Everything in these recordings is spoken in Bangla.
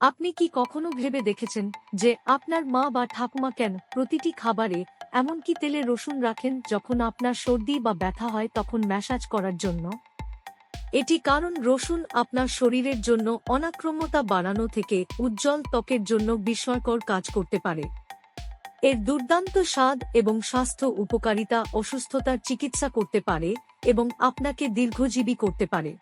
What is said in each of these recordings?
আপনি কি কখনো ভেবে দেখেছেন যে আপনার মা বা ঠাকুমা কেন প্রতিটি খাবারে এমনকি তেলে রসুন রাখেন যখন আপনার সর্দি বা ব্যথা হয় তখন ম্যাসাজ করার জন্য? এটি কারণ রসুন আপনার শরীরের জন্য অনাক্রম্যতা বাড়ানো থেকে উজ্জ্বল ত্বকের জন্য বিস্ময়কর কাজ করতে পারে। এর দুর্দান্ত স্বাদ এবং স্বাস্থ্য উপকারিতা অসুস্থতার চিকিৎসা করতে পারে এবং আপনাকে দীর্ঘজীবী করতে পারে।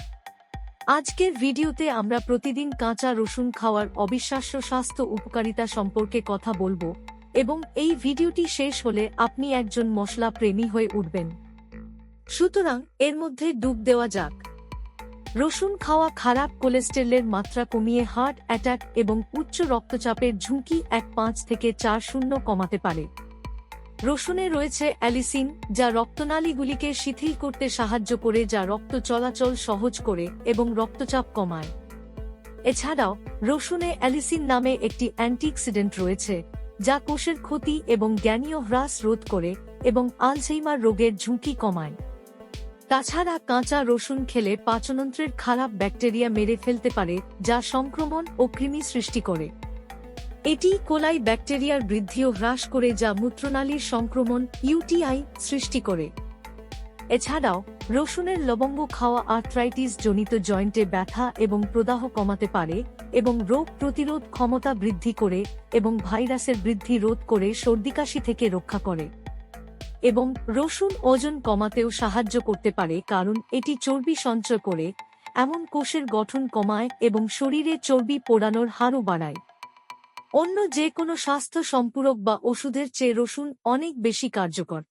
আজকের ভিডিওতে আমরা প্রতিদিন কাঁচা রসুন খাওয়ার অবিশ্বাস্য স্বাস্থ্য উপকারিতা সম্পর্কে কথা বলব এবং এই ভিডিওটি শেষ হলে আপনি একজন মশলা প্রেমী হয়ে উঠবেন। সুতরাং এর মধ্যে ডুব দেওয়া যাক। রসুন খাওয়া খারাপ কোলেস্টেরলের মাত্রা কমিয়ে হার্ট অ্যাটাক এবং উচ্চ রক্তচাপের ঝুঁকি এক পাঁচ থেকে চার শূন্য কমাতে পারে। রসুনে রয়েছে অ্যালিসিন, যা রক্তনালীগুলিকে শিথিল করতে সাহায্য করে, যা রক্ত চলাচল সহজ করে এবং রক্তচাপ কমায়। এছাড়াও, রসুনে অ্যালিসিন নামে একটি অ্যান্টিঅক্সিডেন্ট রয়েছে, যা কোষের ক্ষতি এবং জ্ঞানীয় হ্রাস রোধ করে এবং আলঝেইমার রোগের ঝুঁকি কমায়। তাছাড়া কাঁচা রসুন খেলে পাচনন্ত্রের খারাপ ব্যাকটেরিয়া মেরে ফেলতে পারে, যা সংক্রমণ ও কৃমি সৃষ্টি করে। এটি কোলাই ব্যাকটেরিয়ার বৃদ্ধিও হ্রাস করে যা মূত্রনালীর সংক্রমণ, ইউটিআই, সৃষ্টি করে। এছাড়াও, রসুনের লবঙ্গ খাওয়া আর্থ্রাইটিস জনিত জয়েন্টে ব্যথা এবং প্রদাহ কমাতে পারে এবং রোগ প্রতিরোধ ক্ষমতা বৃদ্ধি করে এবং ভাইরাসের বৃদ্ধি রোধ করে সর্দিকাশি থেকে রক্ষা করে। এবং রসুন ওজন কমাতেও সাহায্য করতে পারে কারণ এটি চর্বি সঞ্চয় করে, এমন কোষের গঠন কমায় এবং শরীরে চর্বি পোড়ানোর হারও বাড়ায়। অন্য যে কোনো স্বাস্থ্য সম্পূরক বা ওষুধের চেয়ে রসুন অনেক বেশি কার্যকর।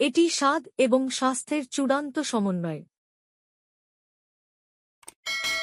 এটি স্বাদ এবং স্বাস্থ্যের চূড়ান্ত সমন্বয়।